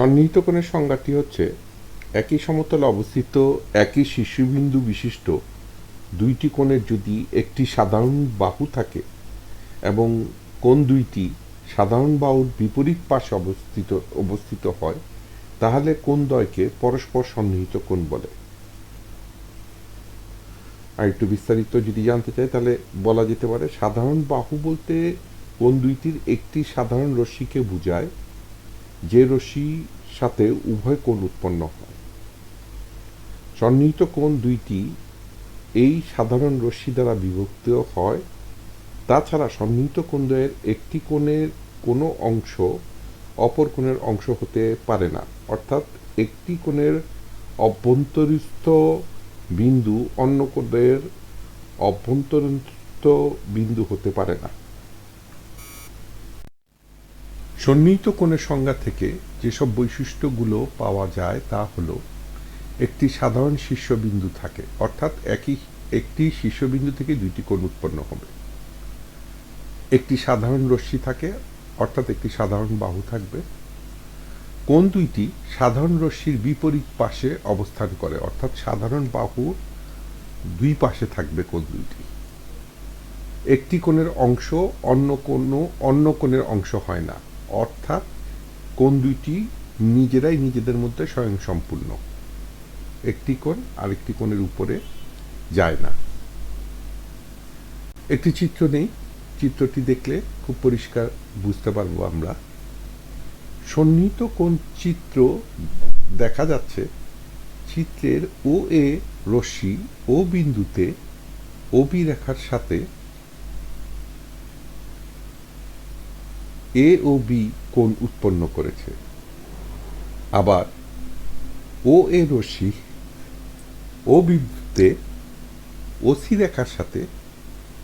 সন্নিহিত কোণের সংজ্ঞাটি হচ্ছে, একই সমতলে অবস্থিত একই শীর্ষবিন্দু বিশিষ্ট দুইটি কোণের যদি একটি সাধারণ বাহু থাকে এবং কোণ দুইটি সাধারণ বাহুর বিপরীত পাশে অবস্থিত অবস্থিত হয়, তাহলে কোণ দ্বয়কে পরস্পর সন্নিহিত কোণ বলে। আর একটু বিস্তারিত যদি জানতে চাই, তাহলে বলা যেতে পারে, সাধারণ বাহু বলতে কোন দুইটির একটি সাধারণ রশ্মিকে বোঝায় যে রশ্মির সাথে উভয় কোণ উৎপন্ন হয়। সন্নিহিত কোণ দুইটি এই সাধারণ রশ্মি দ্বারা বিভক্ত হয়। তাছাড়া সন্নিহিত কোণদ্বয়ের একটি কোণের কোনো অংশ অপর কোণের অংশ হতে পারে না। অর্থাৎ একটি কোণের অভ্যন্তরস্থ বিন্দু অন্য কোণের অভ্যন্তরস্থ বিন্দু হতে পারে না। সন্নিহিত কোণের সংজ্ঞা থেকে যেসব বৈশিষ্ট্যগুলো পাওয়া যায় তা হল, একটি সাধারণ শীর্ষবিন্দু থাকে, অর্থাৎ একই, একটি শীর্ষবিন্দু থেকে দুইটি কোণ উৎপন্ন হবে। একটি সাধারণ রশ্মি থাকে, অর্থাৎ একটি সাধারণ বাহু থাকবে। কোণ দুইটি সাধারণ রশ্মির বিপরীত পাশে অবস্থান করে, অর্থাৎ সাধারণ বাহু দুই পাশে থাকবে কোণ দুইটি। একটি কোণের অংশ অন্য কোনো অন্য কোণের অংশ হয় না। অর্থাৎ কোন দুইটি নিজেরাই নিজেদের মধ্যে স্বয়ং সম্পূর্ণ। একটি কোণ আরেকটি কোণের উপরে যায় না। একটি চিত্র নেই। চিত্রটি দেখলে খুব পরিষ্কার বুঝতে পারব আমরা। সন্নিহিত কোন চিত্র দেখা যাচ্ছে চিত্রের ও এ রশ্মি ও বিন্দুতে ওবি রেখার সাথে এ ও বি কোণ উৎপন্ন করেছে। আবার ও এ রশ্মি ও বিন্দুতে ওসি রেখার সাথে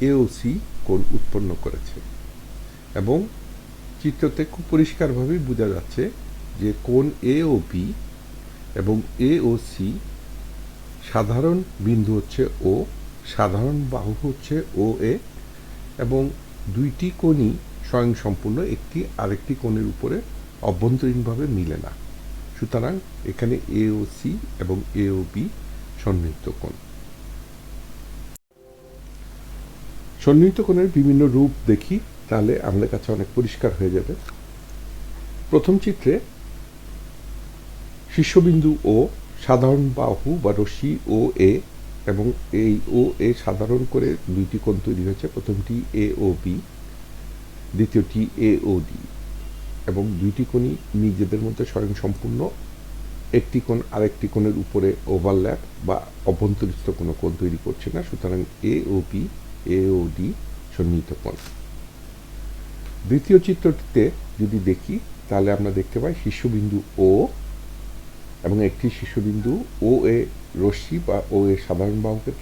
এওসি কোণ উৎপন্ন করেছে এবং চিত্রতে খুব পরিষ্কারভাবেই বোঝা যাচ্ছে যে কোণ এ ও বি এবং এ ও সি সাধারণ বিন্দু হচ্ছে ও সাধারণ বাহু হচ্ছে ও এ এবং দুইটি কোণই স্বয়ংসম্পূর্ণ একটি আরেকটি কোণের উপরে অভ্যন্তরীণভাবে মিলে না। সুতরাং এখানে এ ও সি এবং এ ও বি সন্নিহিত কোণ। সন্নিহিত কোণের বিভিন্ন রূপ দেখি, তাহলে আমাদের কাছে অনেক পরিষ্কার হয়ে যাবে। প্রথম চিত্রে শীর্ষবিন্দু ও সাধারণ বাহু বা রশ্মি ও এ এবং এই ও এ সাধারণ করে দুইটি কোণ তৈরি হয়েছে। প্রথমটি এ ও বি দ্বিতীয়টি এ ও ডি। এবং দুইটি কোণই নিজেদের মধ্যে স্বয়ং সম্পূর্ণ একটি কোণ আরেকটি কোণের উপরে ওভারল্যাপ বা অভ্যন্তরিস্থ কোনো কোণ তৈরি করছে না, সুতরাং এ ও বি এ ও ডি সন্নিহিত কোণ। দ্বিতীয় চিত্রটিতে যদি দেখি, তাহলে আমরা দেখতে পাই শীর্ষবিন্দু ও এবং একটি শীর্ষবিন্দু ও এ রশ্মি বা ও এ সাধারণ বাহুকে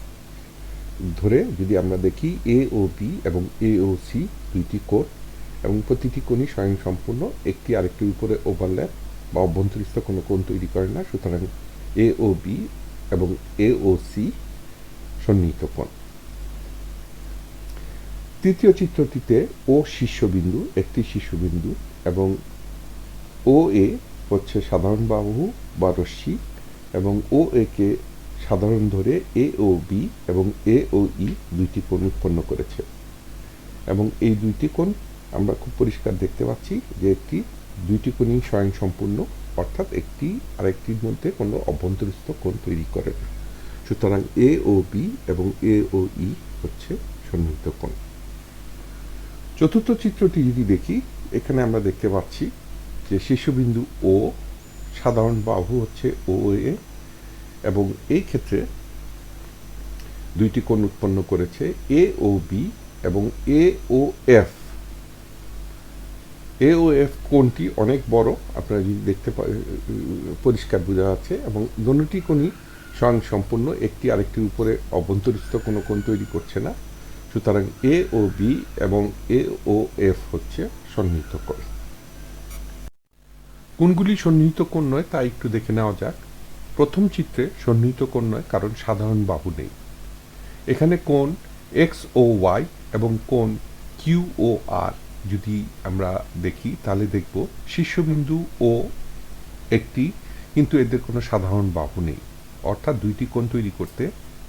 ধরে যদি আমরা দেখি এ ও বি এবং এ ও সি দুইটি কোণ এবং প্রতিটি কোণই স্বয়ং সম্পূর্ণ একটি আরেকটির উপরে ওভারল্যাপ বা অভ্যন্তরিস্থ কোনো কোণ তৈরি করে না, সুতরাং এ ও বি এবং এ ও সি সন্নিহিত কোণ। তৃতীয় চিত্রটিতে ও শীর্ষবিন্দু, একটি শীর্ষবিন্দু এবং ও এ হচ্ছে সাধারণ বাহু বা রশ্মি এবং ও একে সাধারণ ধরে এ ও বি এবং এ ও ই দুইটি কোণ উৎপন্ন করেছে। এবং এই দুইটি কোণ আমরা খুব পরিষ্কার দেখতে পাচ্ছি যে একটি, দুইটি কোণই স্বয়ং সম্পূর্ণ অর্থাৎ একটি আরেকটির মধ্যে কোনো অভ্যন্তরস্থ কোণ তৈরি করে না। সুতরাং এ ও বি এবং এ ও ই হচ্ছে সন্নিহিত কোণ। চতুর্থ চিত্রটি যদি দেখি, এখানে আমরা দেখতে পাচ্ছি যে শীর্ষবিন্দু ও সাধারণ বাহু হচ্ছে ও এ এবং এই ক্ষেত্রে দুইটি কোণ উৎপন্ন করেছে এ ও বি এবং এ ও এফ এ ও এফ কোণটি অনেক বড়, আপনারা যদি দেখতে পরিষ্কার বোঝা যাচ্ছে, এবং দোনোটি কোণই স্বয়ং সম্পূর্ণ একটি আরেকটির উপরে অভ্যন্তরিস্থ কোনো কোণ তৈরি করছে না। সুতরাং এ ও বি এবং এ ও এফ হচ্ছে সন্নিহিত কোণ। কোনগুলি সন্নিহিত কোণ নয়, তা একটু দেখে নেওয়া যাক। প্রথম চিত্রে সন্নিহিত কোণ নয়, কারণ সাধারণ বাহু নেই। এখানে কোণ এক্স ও ওয়াই এবং কোণ কিউ ও আর যদি আমরা দেখি, তাহলে দেখব শীর্ষবিন্দু ও একটি, কিন্তু এদের কোনো সাধারণ বাহু নেই। অর্থাৎ দুইটি কোণ তৈরি করতে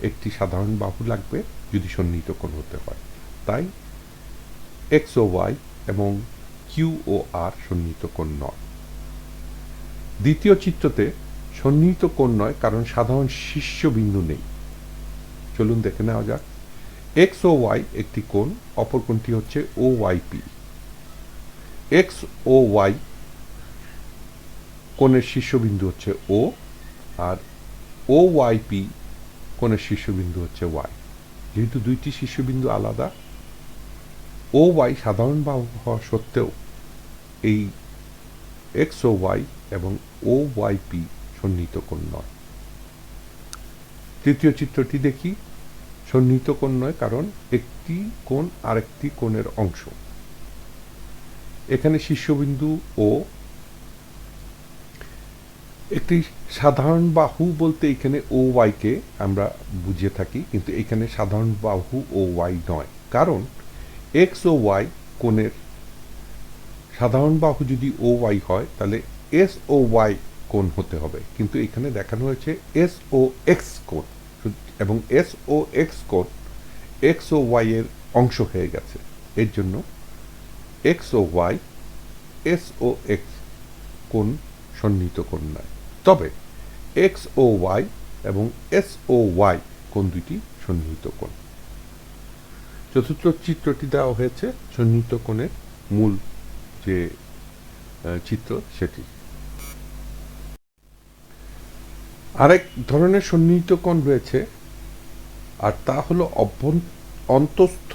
একটি সাধারণ বাহু লাগবে যদি সন্নিহিত কোণ হতে হয়। তাই এক্স ও ওয়াই এবং কিউ ও আর সন্নিহিত কোণ নয়। দ্বিতীয় চিত্রতে সন্নিহিত কোণ নয়, কারণ সাধারণ শীর্ষবিন্দু নেই। চলুন দেখে নেওয়া যাক। এক্স ও ওয়াই একটি কোণ, অপর কোণটি হচ্ছে O Y P. X O Y কোণের শীর্ষবিন্দু হচ্ছে ও, আর ও ওয়াই পি কোণের শীর্ষবিন্দু হচ্ছে ওয়াই। যেহেতু দুইটি শীর্ষবিন্দু আলাদা, ও ওয়াই সাধারণ বাহু হওয়া সত্ত্বেও এই এক্স ও ওয়াই এবং ও ওয়াই পি সন্নিহিত কোণ নয় তৃতীয় চিত্রটি দেখি সন্নিহিত কোণ নয় কারণ একটি কোণ আরেকটি কোণের অংশ। এখানে শীর্ষবিন্দু ও একটি সাধারণ বাহু বলতে এখানে ও ওয়াইকে আমরা বুঝে থাকি, কিন্তু এখানে সাধারণ বাহু ও ওয়াই নয়। কারণ এক্স ও ওয়াই কোণের সাধারণ বাহু যদি ও ওয়াই হয়, তাহলে এস ও ওয়াই কোণ হতে হবে। কিন্তু এখানে দেখানো হয়েছে এস ও এক্স কোণ। এবং এস ও এক্স কোণ এক্স ও ওয়াই এর অংশ হয়ে গেছে। এর জন্য X O Y S O X কোণ সন্নিহিত কোণ নয়। তবে এক্স ও ওয়াই এবং এস ও ওয়াই কোণ দুইটি সন্নিহিত কোণ। চতুর্থ চিত্রটি দেওয়া হয়েছে সন্নিহিত কোণের মূল যে চিত্র সেটি। আরেক ধরনের সন্নিহিত কোণ রয়েছে, আর তা হলো অন্তস্থ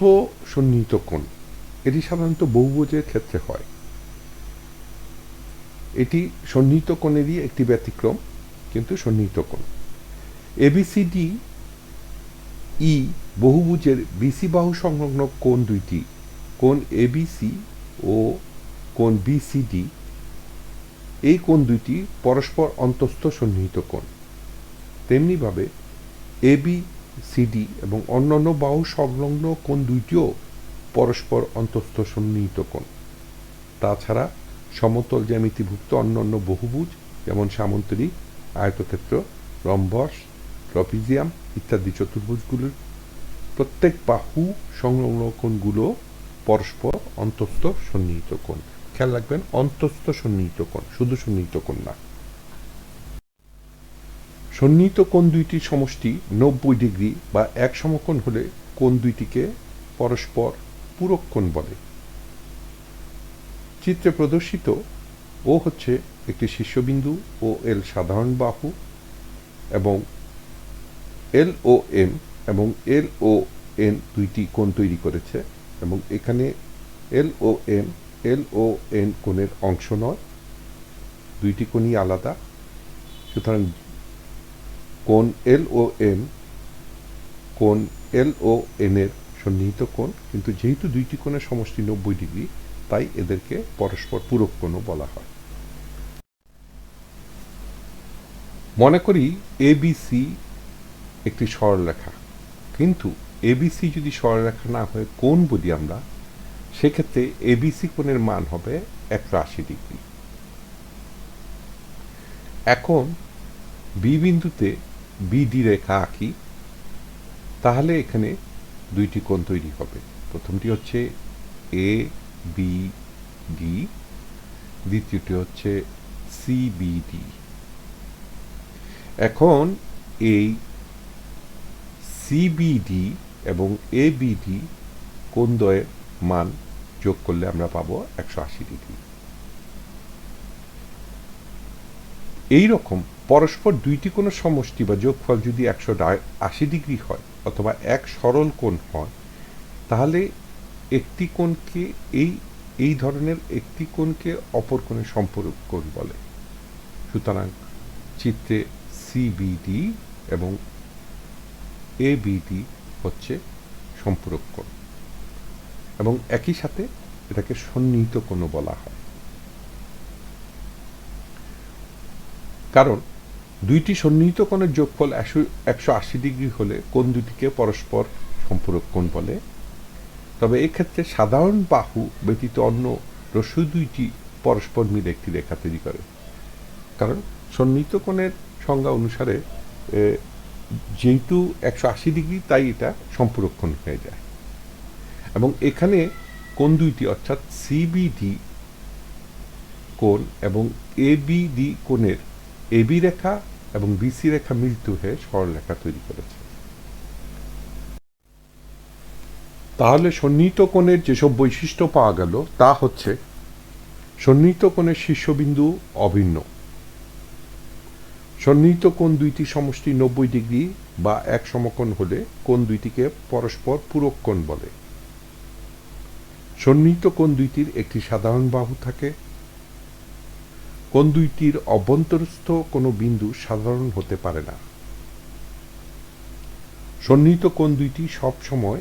সন্নিহিত কোণ। এটি সাধারণত বহুভুজের ক্ষেত্রে হয়। এটি সন্নিহিত কোণেরই একটি ব্যতিক্রম, কিন্তু সন্নিহিত কোণ। এবিসিডি ই বহুভুজের বিসি বাহু সংলগ্ন কোণ দুইটি, কোণ এবিসি ও কোণ বিসিডি এই কোণ দুইটি পরস্পর অন্তস্থ সন্নিহিত কোণ। তেমনিভাবে এবি সিডি এবং অন্যান্য বাহু সংলগ্ন কোণ দুইটিও পরস্পর অন্তস্থ সন্নিহিত কোণ। তাছাড়া সমতল জ্যামিতিভুক্ত অন্যান্য বহুভুজ যেমন সামন্তরিক, আয়তক্ষেত্র, রম্বস, ট্রপিজিয়াম ইত্যাদি চতুর্ভুজগুলির প্রত্যেক বাহু সংলগ্ন কোণগুলো পরস্পর অন্তস্থ সন্নিহিত কোণ। খেয়াল রাখবেন, অন্তস্থ সন্নিহিত কোণ, শুধু সন্নিহিত কোণ না। সন্নিহিত কোণ দুইটির সমষ্টি নব্বই ডিগ্রি বা এক সমকোণ হলে কোণ দুইটিকে পরস্পর পূরক কোণ বলে। চিত্রে প্রদর্শিত ও হচ্ছে একটি শীর্ষবিন্দু ও এল সাধারণ বাহু এবং এল ও এম এবং এল ও এন দুইটি কোণ তৈরি করেছে এবং এখানে এল ও এম, এল ও এন কোণের অংশ নয়, দুইটি কোণই আলাদা। সুতরাং কোণ এল ও এম কোন এল ও এর সন্নিহিত কোণ, কিন্তু যেহেতু দুইটি কোণের সমষ্টি নব্বই ডিগ্রি, তাই এদেরকে পরস্পর পূরক কোণও বলা হয়। মনে করি এবিসি একটি সরলরেখা কিন্তু এবিসি যদি সরলরেখা না হয়ে কোণ বলি আমরা, সেক্ষেত্রে এবিসি কোণের মান হবে একশো আশি ডিগ্রি। এখন বি বিন্দুতে বিডি রেখা আঁকি, তাহলে এখানে দুইটি কোণ তৈরি হবে। প্রথমটি হচ্ছে এ বি ডি দ্বিতীয়টি হচ্ছে সিবিডি এখন এই সিবিডি এবং এবিডি কোণদ্বয়ের মান যোগ করলে আমরা পাবো একশো আশি ডিগ্রি। এই রকম পরস্পর দুইটি কোনো সমষ্টি বা যোগফল যদি একশো আশি ডিগ্রি হয় অথবা এক সরল কোণ হয়, তাহলে একটি কোণকে এই এই ধরনের একটি কোণকে অপর কোণের সম্পূরক কোণ বলে। সুতরাং চিত্রে সিবিডি এবং এবিডি হচ্ছে সম্পূরক কোণ এবং একই সাথে এটাকে সন্নিহিত কোণও বলা হয়। কারণ দুইটি সন্নিহিত কোণের যোগফল একশো আশি ডিগ্রি হলে কোন দুটিকে পরস্পর সম্পূরক কোণ বলে। তবে এক্ষেত্রে সাধারণ বাহু ব্যতীত অন্য রস্যু দুইটি পরস্পর মিলে একটি রেখা তৈরি করে। কারণ সন্নিহিত কোণের সংজ্ঞা অনুসারে যেহেতু একশো আশি ডিগ্রি, তাই এটা সম্পূরক্ষণ হয়ে যায়। এবং এখানে কোন দুইটি, অর্থাৎ সিবিডি কোণ এবং এবিডি কোণের এবি রেখা এবং বিসি রেখা মিলিত হয়ে সরলরেখা তৈরি করেছে। তাহলে সন্নিহিত কোণের যেসব বৈশিষ্ট্য পাওয়া গেল, তা হচ্ছে সন্নিহিত কোণের শীর্ষবিন্দু অভিন্ন। সন্নিহিত কোণ দুইটি সমষ্টি নব্বই ডিগ্রি বা এক সমকোণ হলে কোণ দুইটিকে পরস্পর পূরক কোণ বলে। সন্নিহিত কোণ দুইটির একটি সাধারণ বাহু থাকে কোণ দুইটির অভ্যন্তরস্থ কোনো বিন্দু সাধারণ হতে পারে না। সন্নিহিত কোণ দুইটি সব সময়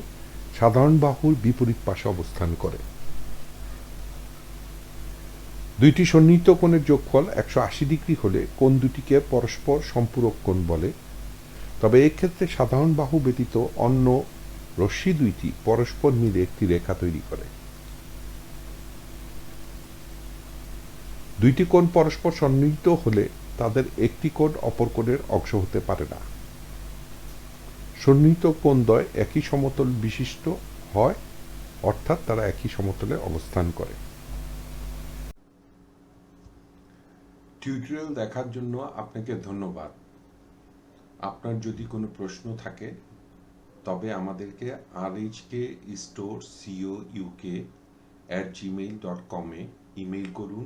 সাধারণ বাহুর বিপরীত পাশে অবস্থান করে। দুইটি সন্নিহিত কোণের যোগফল একশো আশি ডিগ্রি হলে কোন দুটিকে পরস্পর সম্পূরক কোণ বলে। তবে এক্ষেত্রে সাধারণ বাহু ব্যতীত অন্য রশ্মি দুইটি পরস্পর মিলে একটি রেখা তৈরি করে। দুইটি কোণ পরস্পর সন্নিহিত হলে তাদের একটি কোণ অপর কোণের অংশ হতে পারে না। সন্নিহিত কোণদ্বয় একই সমতল বিশিষ্ট হয়, অর্থাৎ তারা একই সমতলে অবস্থান করে। টিউটোরিয়াল দেখার জন্য আপনাকে ধন্যবাদ। আপনার যদি কোনো প্রশ্ন থাকে, তবে আমাদেরকে R H K store C O U K at Gmail dot কমে ইমেইল করুন।